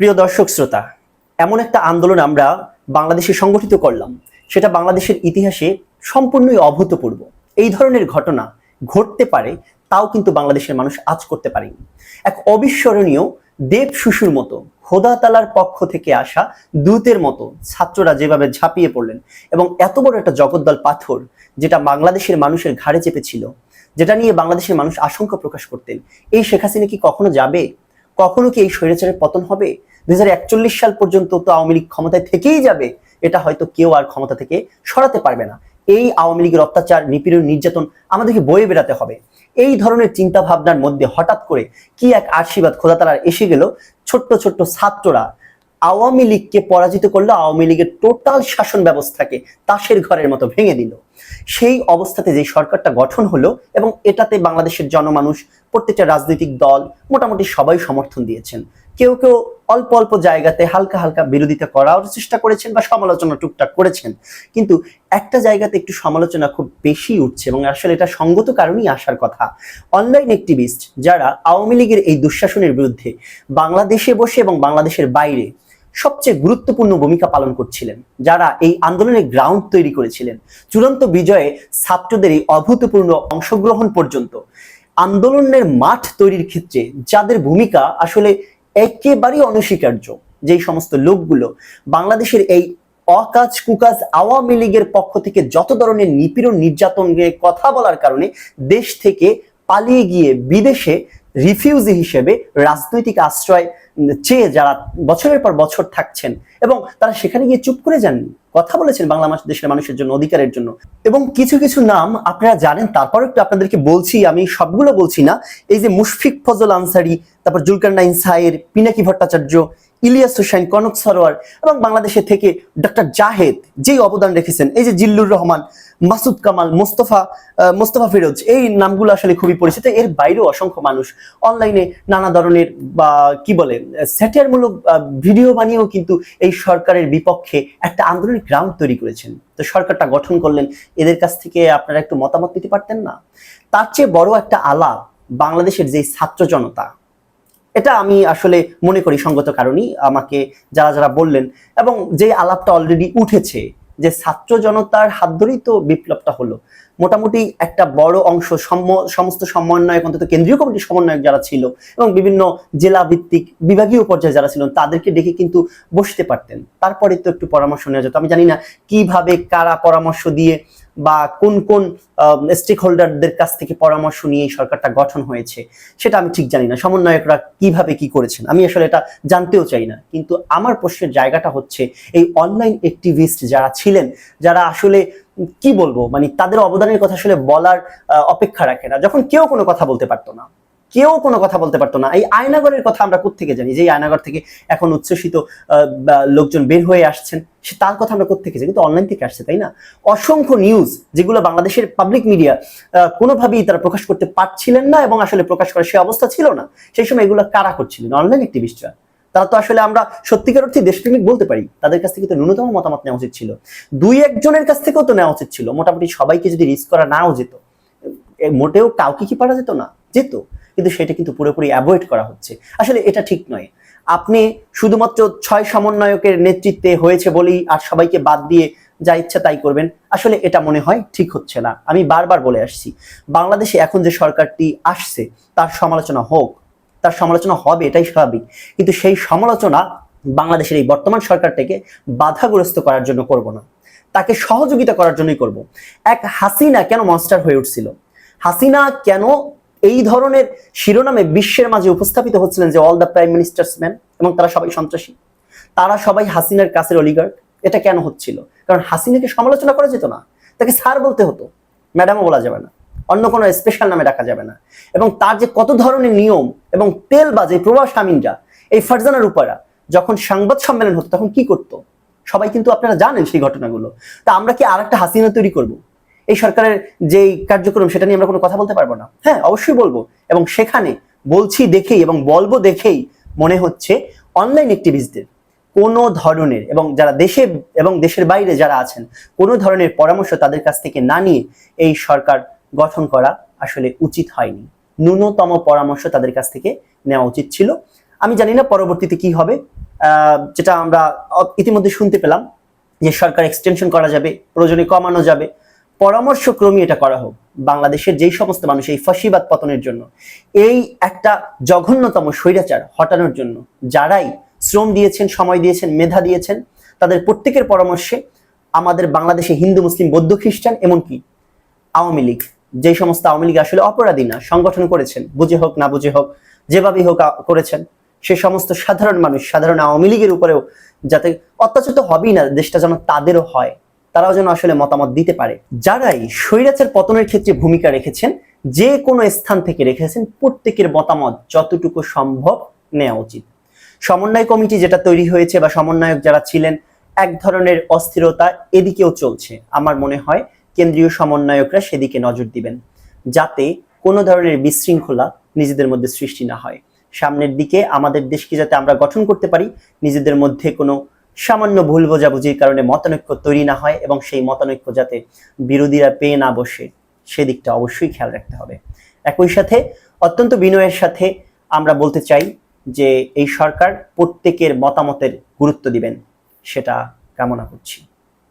প্রিয় দর্শক শ্রোতা, এমন একটা আন্দোলন আমরা বাংলাদেশে সংগঠিত করলাম। সেটা বাংলাদেশের ইতিহাসে সম্পূর্ণই অভূতপূর্ব। এই ধরনের ঘটনা ঘটতে পারে, তাও কিন্তু বাংলাদেশের মানুষ আজ করতে পারেনি। এক অবিস্মরণীয় দেব শিশুর মতো খোদা তালার পক্ষ থেকে আসা দূতের মতো ছাত্ররা যেভাবে ঝাঁপিয়ে পড়লেন এবং এত বড় একটা জগদ্দল পাথর যেটা বাংলাদেশের মানুষের ঘাড়ে চেপেছিল, যেটা নিয়ে বাংলাদেশের মানুষ আশঙ্কা প্রকাশ করতেন, এই শেখ হাসিনা কি কখনো যাবে? কখনো কি এই স্বৈরাচারের পতন হবে? দুই সাল পর্যন্ত তো আওয়ামী লীগ ক্ষমতায় থেকেই যাবে। এটা হয়তো কেউ আর ক্ষমতা থেকে সরাতে পারবে না। এই আওয়ামী লীগের অত্যাচার, নিপীড়ন, নির্যাতন আমাদেরকে বয়ে বেড়াতে হবে। এই ধরনের চিন্তা ভাবনার মধ্যে হঠাৎ করে কি এক আশীর্বাদ খোদা তালার এসে গেল? ছোট্ট ছোট্ট ছাত্ররা আওয়ামী লীগকে পরাজিত করল, আওয়ামী লীগের টোটাল শাসন ব্যবস্থাকে তাসের ঘরের মতো ভেঙে দিল। সেই অবস্থাতে যে সরকারটা গঠন হলো এবং এটাতে বাংলাদেশের জনমানুষ, প্রত্যেকটা রাজনৈতিক দল মোটামুটি সবাই সমর্থন দিয়েছেন। কেউ কেউ অল্প অল্প জায়গাতে হালকা হালকা বিরোধিতা করার চেষ্টা করেছেন বা সমালোচনা টুকটাক করেছেন। কিন্তু একটা জায়গাতে একটু সমালোচনা খুব বেশি উঠছে এবং আসলে এটা সঙ্গত কারণেই আসার কথা। অনলাইন অ্যাক্টিভিস্ট যারা আওয়ামী লীগের এই দুঃশাসনের বিরুদ্ধে বাংলাদেশে বসে এবং বাংলাদেশের বাইরে সবচেয়ে গুরুত্বপূর্ণ ভূমিকা পালন করছিলেন, যারা এই আন্দোলনের গ্রাউন্ড তৈরি করেছিলেন। চূড়ান্ত বিজয়ে ছাত্রদের এই অভূতপূর্ণ অংশগ্রহণ পর্যন্ত। আন্দোলনের মাঠ তৈরির ক্ষেত্রে যাদের ভূমিকা আসলে একেবারেই অনস্বীকার্য, যেই সমস্ত লোকগুলো বাংলাদেশের এই অকাজ কুকাজ আওয়ামী লীগের পক্ষ থেকে যত ধরনের নিপীড়ন, নির্যাতন কথা বলার কারণে দেশ থেকে পালিয়ে গিয়ে বিদেশে রিফিউজি হিসেবে রাজনৈতিক আশ্রয় চেয়ে যারা বছরের পর বছর থাকছেন এবং তারা সেখানে গিয়ে চুপ করে যাননি কথা বলেছেন বাংলা দেশের মানুষের জন্য, অধিকারের জন্য। এবং কিছু কিছু নাম আপনারা জানেন তারপর একটু আপনাদেরকে বলছি, আমি সবগুলো বলছি না। এই যে মুশফিক ফজল আনসারি, তারপর জুলকান্নাইন সায়ের, পিনাকি ভট্টাচার্য ইলিয়াস হোসেন, কনক সরোয়ার এবং বাংলাদেশে থেকে ডক্টর জাহেদ যেই অবদান রেখেছেন, এই যে জিল্লুর রহমান, মাসুদ কামাল, মোস্তফা মোস্তফা ফিরোজ, এই নামগুলো আসলে খুবই পরিচিত। এর বাইরেও অসংখ্য মানুষ অনলাইনে নানা ধরনের বা কি বলে, স্যাটিয়ারমূলক ভিডিও বানিয়েও কিন্তু এই সরকারের বিপক্ষে একটা আন্দোলনিক গ্রাউন্ড তৈরি করেছেন। তো সরকারটা গঠন করলেন, এদের কাছ থেকে আপনারা একটু মতামত নিতে পারতেন না? তার চেয়ে বড় একটা আলাপ বাংলাদেশের যে ছাত্র জনতা এটা আমি আসলে মনে করি সঙ্গত কারণেই আমাকে যারা যারা বললেন এবং যে আলাপটা অলরেডি উঠেছে, যে ছাত্র জনতার হাত ধরেই তো বিপ্লবটা হলো, মোটামুটি একটা বড় অংশ সমস্ত সমন্বয়ক, অন্তত কেন্দ্রীয় কমিটির সমন্বয়ক যারা ছিল এবং বিভিন্ন জেলা ভিত্তিক বিভাগীয় পর্যায়ে যারা ছিলেন, তাদেরকে ডেকে কিন্তু বসতে পারতেন। তারপরে তো একটু পরামর্শ নেওয়া যেত। আমি জানি না কীভাবে, কারা পরামর্শ দিয়ে বা কোন কোন স্টেক হোল্ডারদের কাছ থেকে পরামর্শ নিয়ে এই সরকারটা গঠন হয়েছে, সেটা আমি ঠিক জানি না। সমন্বয়করা কীভাবে কি করেছেন? আমি আসলে এটা জানতেও চাই না। কিন্তু আমার প্রশ্নের জায়গাটা হচ্ছে, এই অনলাইন অ্যাক্টিভিস্ট যারা ছিলেন, যারা আসলে কি বলব? মানে তাদের অবদানের কথা আসলে বলার অপেক্ষা রাখে না। যখন কেউ কোনো কথা বলতে পারতো না। কেউ কোনো কথা বলতে পারতো না। এই আয়নাগরের কথা আমরা কোত্থেকে জানি? যে আয়নাগর থেকে এখন উচ্ছ্বসিত লোকজন বের হয়ে আসছেন, সে তার কথা আমরা কোত্থেকে জানি? কিন্তু অনলাইন থেকে আসছে, তাই না? অসংখ্য নিউজ যেগুলো বাংলাদেশের পাবলিক মিডিয়া কোনোভাবেই তারা প্রকাশ করতে পারছিলেন না এবং আসলে প্রকাশ করার সে অবস্থা ছিল না। সেই সময় এগুলো কারা করছিলেন? অনলাইন অ্যাক্টিভিস্টরা তারা তো আসলে আমরা সত্যিকার অর্থে দেশপ্রেমিক বলতে পারি। তাদের কাছ থেকে তো ন্যূনতম মতামত নেওয়া উচিত ছিল। দুই একজনের কাছ থেকেও তো নেওয়া উচিত ছিল। মোটামুটি সবাইকে যদি রিস্ক করা নাও যেত মোটেও কাউকে কি পারা যেত না? যেত। কিন্তু সেটা কিন্তু পুরোপুরি অ্যাভয়েড করা হচ্ছে। আসলে এটা ঠিক নয়। আপনি শুধুমাত্র ছয় সমন্বয়কের নেতৃত্বে হয়েছে বলেই আর সবাইকে বাদ দিয়ে যা ইচ্ছা তাই করবেন, আসলে এটা মনে হয় ঠিক হচ্ছে না। আমি বারবার বলে আসছি, বাংলাদেশে এখন যে সরকারটি আসছে, তার সমালোচনা হোক, তার সমালোচনা হবে এটাই স্বাভাবিক, কিন্তু সেই সমালোচনা বাংলাদেশের এই বর্তমান সরকারটাকে বাধাগ্রস্ত করার জন্য করব না। তাকে সহযোগিতা করার জন্যই করব। এক হাসিনা কেন মনস্টার হয়ে উঠছিল? হাসিনা কেন এই ধরনের শিরোনামে বিশ্বের মাঝে উপস্থাপিত হচ্ছিলেন যে all the prime minister's man এবং তারা সবাই সন্ত্রাসী। তারা সবাই হাসিনার কাছের অলিগার্ড এটা কেন হচ্ছিল? কারণ হাসিনাকে সমালোচনা করা যেত না। তাকে স্যার বলতে হতো। ম্যাডামও বলা যাবে না। অন্য কোনো স্পেশাল নামে ডাকা যাবে না। এবং তার যে কত ধরনের নিয়ম এবং তেল বাজে প্রবাস আমিনরা, এই ফারজানা রূপারা যখন সংবাদ সম্মেলন হতো তখন কি করতো? সবাই কিন্তু আপনারা জানেন সেই ঘটনাগুলো। তা আমরা কি আর একটা হাসিনা তৈরি করব? এই সরকারের যে কার্যক্রম, সেটা নিয়ে আমরা কোনো কথা বলতে পারব না। হ্যাঁ অবশ্যই বলব। এবং সেখানে বলছি দেখেই এবং বলব দেখেই মনে হচ্ছে অনলাইন অ্যাক্টিভিস্টদের কোনো ধরনের এবং যারা দেশে এবং দেশের বাইরে যারা আছেন, কোনো ধরনের পরামর্শ তাদের কাছ থেকে না নিয়ে এই সরকার গঠন করা আসলে উচিত হয়নি। ন্যূনতম পরামর্শ তাদের কাছ থেকে নেওয়া উচিত ছিল। আমি জানি না পরবর্তীতে কি হবে। যেটা আমরা ইতিমধ্যে শুনতে পেলাম যে সরকার এক্সটেনশন করা যাবে, প্রয়োজনে কমানো যাবে। পরামর্শক্রমে এটা করা হোক, বাংলাদেশের যেই সমস্ত মানুষ এই ফসিবাদ পতনের জন্য, এই একটা জঘন্যতম স্বৈরাচার হটানোর জন্য যারাই শ্রম দিয়েছেন, সময় দিয়েছেন, মেধা দিয়েছেন, তাদের প্রত্যেকের পরামর্শে আমাদের বাংলাদেশে হিন্দু, মুসলিম, বৌদ্ধ, খ্রিস্টান এমনকি আওয়ামী লীগ যে সমস্ত আওয়ামী লীগ আসলে অপরাধী না, সংগঠন করেছেন, বুঝে হোক, না বুঝে হোক, যেভাবেই হোক করেছেন, সে সমস্ত সাধারণ মানুষ, সাধারণ আওয়ামী লীগের উপরেও যাতে অত্যাচার তো হবেই না, দেশটা যেন তাদেরও হয়। তারাও যেন আসলে মতামত দিতে পারে। যারাই স্বৈরাচার পতনের ক্ষেত্রে ভূমিকা রেখেছেন, যে কোনো স্থান থেকে রেখেছেন, প্রত্যেকের মতামত যতটুকু সম্ভব নেওয়া উচিত। সমন্বয় কমিটি যেটা তৈরি হয়েছে বা সমন্বয়ক যারা ছিলেন, এক ধরনের অস্থিরতা এদিকেও চলছে। আমার মনে হয় কেন্দ্রীয় সমন্বয়করা সেদিকে নজর দিবেন, যাতে কোনো ধরনের বিশৃঙ্খলা নিজেদের মধ্যে সৃষ্টি না হয়। সামনের দিকে আমাদের দেশকে যাতে আমরা গঠন করতে পারি, নিজেদের মধ্যে কোনো সামান্য ভুল বোঝাবুঝির কারণে মতানৈক্য তৈরি না হয় এবং সেই মতানৈক্য যাতে বিরোধীরা পেয়ে না বসে, সেদিকটা অবশ্যই খেয়াল রাখতে হবে। একই সাথে অত্যন্ত বিনয়ের সাথে আমরা বলতে চাই যে এই সরকার প্রত্যেকের মতামতের গুরুত্ব দিবেন, সেটা কামনা করছি।